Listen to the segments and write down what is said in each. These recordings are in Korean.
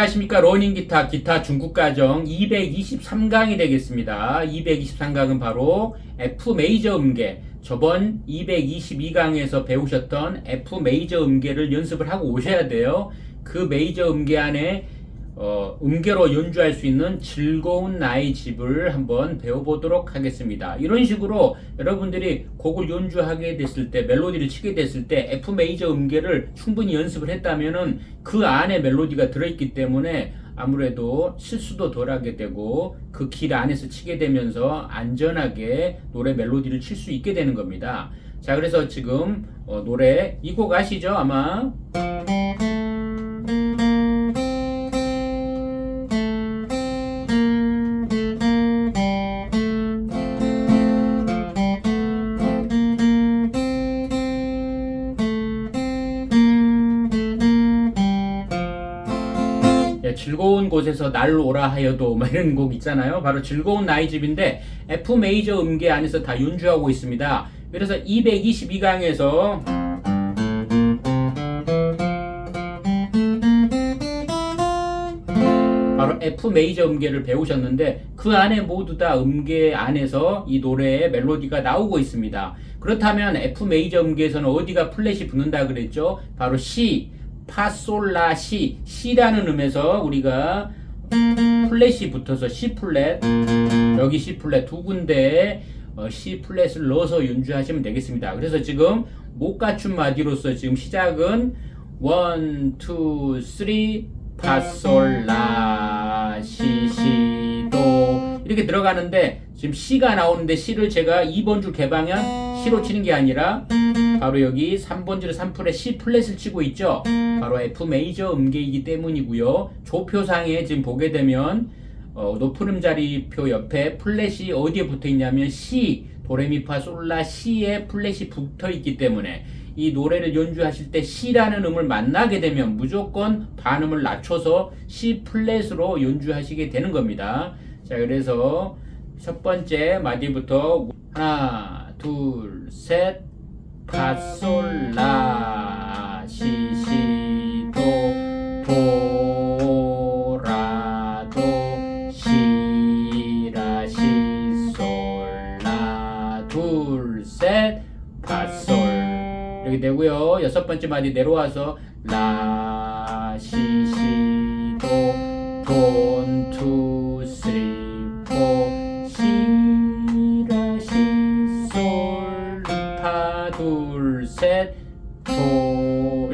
안녕하십니까 러닝 기타 기타 중국 가정 223강이 되겠습니다. 223강은 바로 F 메이저 음계 저번 222강에서 배우셨던 F 메이저 음계를 연습을 하고 오셔야 돼요. 그 메이저 음계 안에 어, 음계로 연주할 수 있는 즐거운 나의 집을 한번 배워보도록 하겠습니다. 이런 식으로 여러분들이 곡을 연주하게 됐을 때, 멜로디를 치게 됐을 때 F 메이저 음계를 충분히 연습을 했다면은 그 안에 멜로디가 들어있기 때문에 아무래도 실수도 덜 하게 되고 그 길 안에서 치게 되면서 안전하게 노래 멜로디를 칠 수 있게 되는 겁니다. 자, 그래서 지금 어, 노래 이 곡 아시죠? 아마 즐거운 곳에서 날 오라 하여도 뭐 이런 곡 있잖아요. 바로 즐거운 나의 집인데 F 메이저 음계 안에서 다 연주하고 있습니다. 그래서 222강에서 바로 F 메이저 음계를 배우셨는데 그 안에 모두 다 음계 안에서 이 노래의 멜로디가 나오고 있습니다. 그렇다면 F 메이저 음계에서는 어디가 플랫이 붙는다 그랬죠? 바로 C, 파솔라 시, C라는 음에서 우리가 플랫이 붙어서 C 플랫, 여기 C 플랫 두 군데에 어, C 플랫을 넣어서 연주하시면 되겠습니다. 그래서 지금 못 갖춘 마디로서 지금 시작은 1, 2, 3 파솔라 시, 시, 도 이렇게 들어가는데 지금 C가 나오는데 C를 제가 2번 줄 개방현 C로 치는 게 아니라 바로 여기 3번 줄 3풀에 C 플랫을 치고 있죠. 바로 F 메이저 음계이기 때문이고요. 조표상에 지금 보게 되면 어, 높은 음자리표 옆에 플랫이 어디에 붙어 있냐면 C 도레미파 솔라 C에 플랫이 붙어 있기 때문에 이 노래를 연주하실 때 C라는 음을 만나게 되면 무조건 반음을 낮춰서 C 플랫으로 연주하시게 되는 겁니다. 자, 그래서 첫 번째 마디부터 하나, 둘, 셋, 파솔라 시시 도 도라도 시라 시솔라. 둘셋 파솔. 이렇게 되고요. 여섯 번째 마디 내려와서 라 시시 도 돈투 쓰리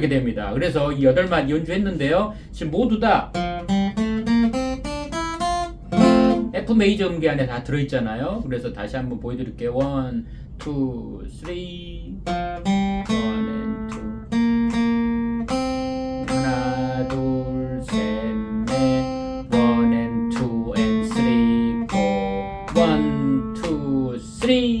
이렇게 됩니다. 그래서 이 8만 연주했는데요. 지금 모두 다 F 메이저 음계 안에 다 들어있잖아요. 그래서 다시 한번 보여드릴게요. 1, 2, 3 1 2 하나, 둘, 셋, 넷1 2 and 3, 4 1, 2, 3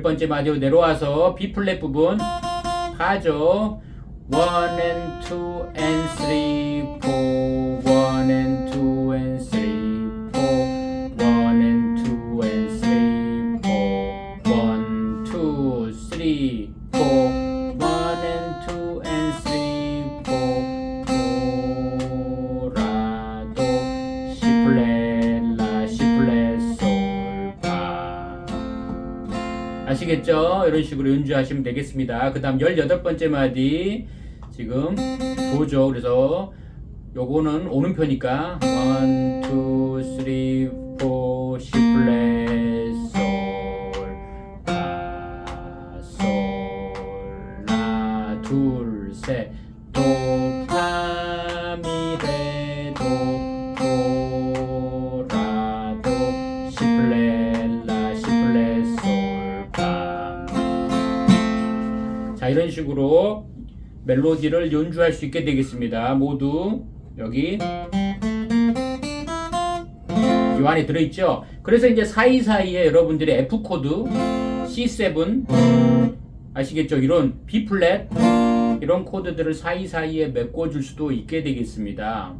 열 번째 마디로 내려와서 B 플랫 부분 가죠. 1 and 2 and 3 4 아시겠죠? 이런 식으로 연주하시면 되겠습니다. 그 다음 18번째 마디 지금 도죠. 그래서 요거는 오른표니까 1, 2, 3, 자, 이런 식으로 멜로디를 연주할 수 있게 되겠습니다. 모두 여기 이 안에 들어있죠. 그래서 이제 사이사이에 여러분들이 F 코드, C7 아시겠죠? 이런 B 플랫 이런 코드들을 사이사이에 메꿔줄 수도 있게 되겠습니다.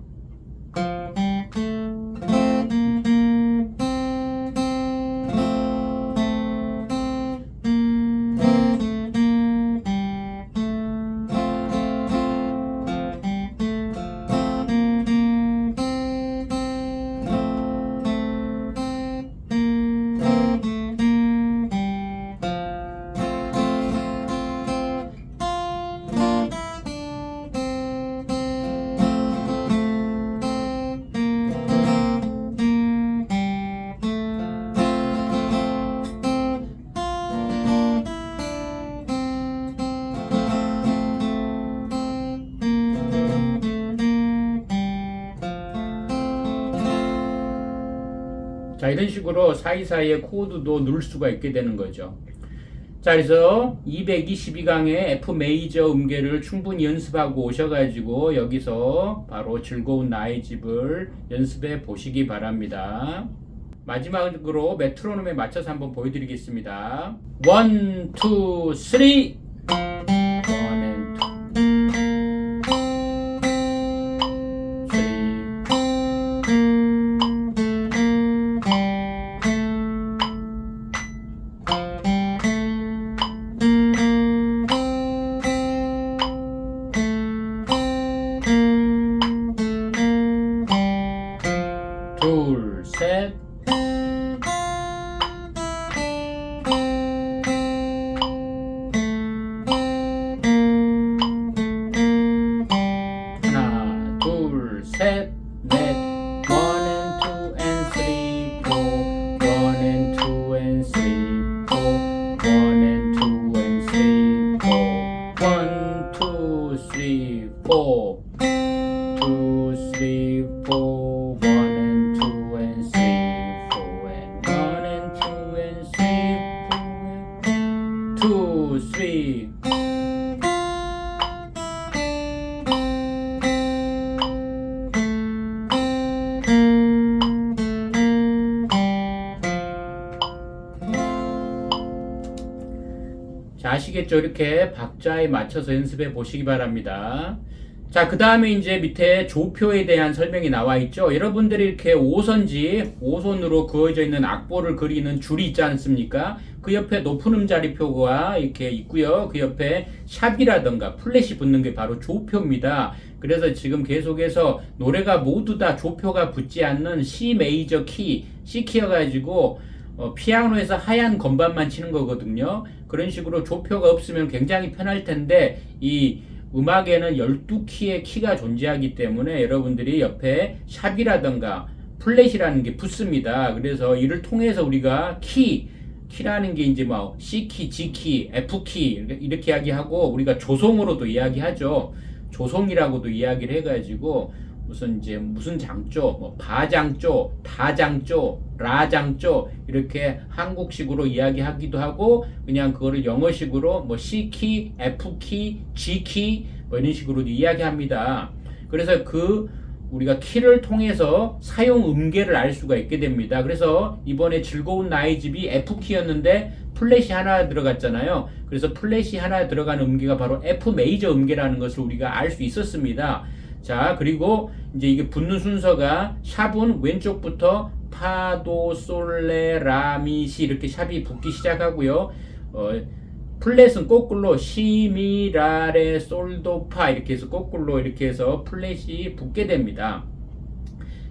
이런 식으로 사이사이에 코드도 넣을 수가 있게 되는 거죠. 자, 그래서 222강의 F 메이저 음계를 충분히 연습하고 오셔가지고 여기서 바로 즐거운 나의 집을 연습해 보시기 바랍니다. 마지막으로 메트로놈에 맞춰서 한번 보여드리겠습니다. 1, 2, 3! Three, four. Two, three, four. One and two and three, four. And one and two and three, four. Two, three. 아시겠죠? 이렇게 박자에 맞춰서 연습해 보시기 바랍니다. 자, 그 다음에 이제 밑에 조표에 대한 설명이 나와 있죠. 여러분들이 이렇게 5선지, 5손으로 그어져 있는 악보를 그리는 줄이 있지 않습니까? 그 옆에 높은 음자리표가 이렇게 있고요. 그 옆에 샵이라던가 플랫이 붙는 게 바로 조표입니다. 그래서 지금 계속해서 노래가 모두 다 조표가 붙지 않는 C 메이저 키, C 키여가지고 어, 피아노에서 하얀 건반만 치는 거거든요. 그런 식으로 조표가 없으면 굉장히 편할 텐데 이 음악에는 12키의 키가 존재하기 때문에 여러분들이 옆에 샵이라던가 플랫이라는 게 붙습니다. 그래서 이를 통해서 우리가 키, 키라는 게 이제 뭐 C키, G키, F키 이렇게, 이야기하고 우리가 조송으로도 이야기하죠. 조송이라고도 이야기를 해가지고 무슨 이제 무슨 장조, 뭐 바장조, 다장조, 라장조 이렇게 한국식으로 이야기하기도 하고 그냥 그거를 영어식으로 뭐 C키, F키, G키 뭐 이런 식으로 이야기합니다. 그래서 그 우리가 키를 통해서 사용 음계를 알 수가 있게 됩니다. 그래서 이번에 즐거운 나의 집이 F키였는데 플랫이 하나 들어갔잖아요. 그래서 플랫이 하나 들어간 음계가 바로 F 메이저 음계라는 것을 우리가 알 수 있었습니다. 자, 그리고 이제 이게 붙는 순서가 샵은 왼쪽부터 파도, 솔레, 라미시 이렇게 샵이 붙기 시작하고요. 어, 플랫은 거꾸로 시미라레 솔도파 이렇게 해서 거꾸로 이렇게 해서 플랫이 붙게 됩니다.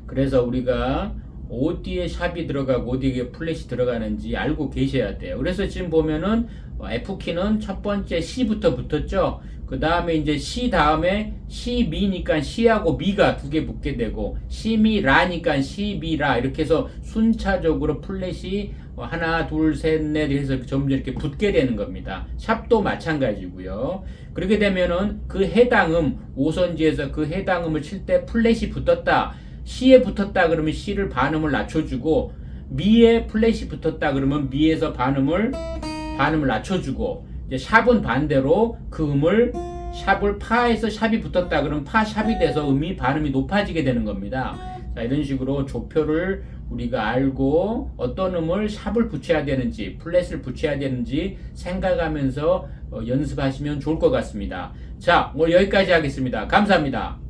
그래서 우리가 어디에 샵이 들어가고 어디에 플랫이 들어가는지 알고 계셔야 돼요. 그래서 지금 보면은 F키는 첫 번째 C부터 붙었죠. 그 다음에 이제 C 다음에 C 미니까 C하고 미가 두 개 붙게 되고 C 미 라니까 C 미라 이렇게 해서 순차적으로 플랫이 하나 둘셋넷 해서 점점 이렇게 붙게 되는 겁니다. 샵도 마찬가지고요. 그렇게 되면은 그 해당 음 5선지에서 그 해당 음을 칠 때 플랫이 붙었다. C에 붙었다 그러면 C를 반음을 낮춰주고 미에 플랫이 붙었다 그러면 미에서 반음을 반음을 낮춰주고 이제 샵은 반대로 그 음을 샵을 파에서 샵이 붙었다 그러면 파 샵이 돼서 음이 반음이 높아지게 되는 겁니다. 자 이런 식으로 조표를 우리가 알고 어떤 음을 샵을 붙여야 되는지 플랫을 붙여야 되는지 생각하면서 어, 연습하시면 좋을 것 같습니다. 자 오늘 여기까지 하겠습니다. 감사합니다.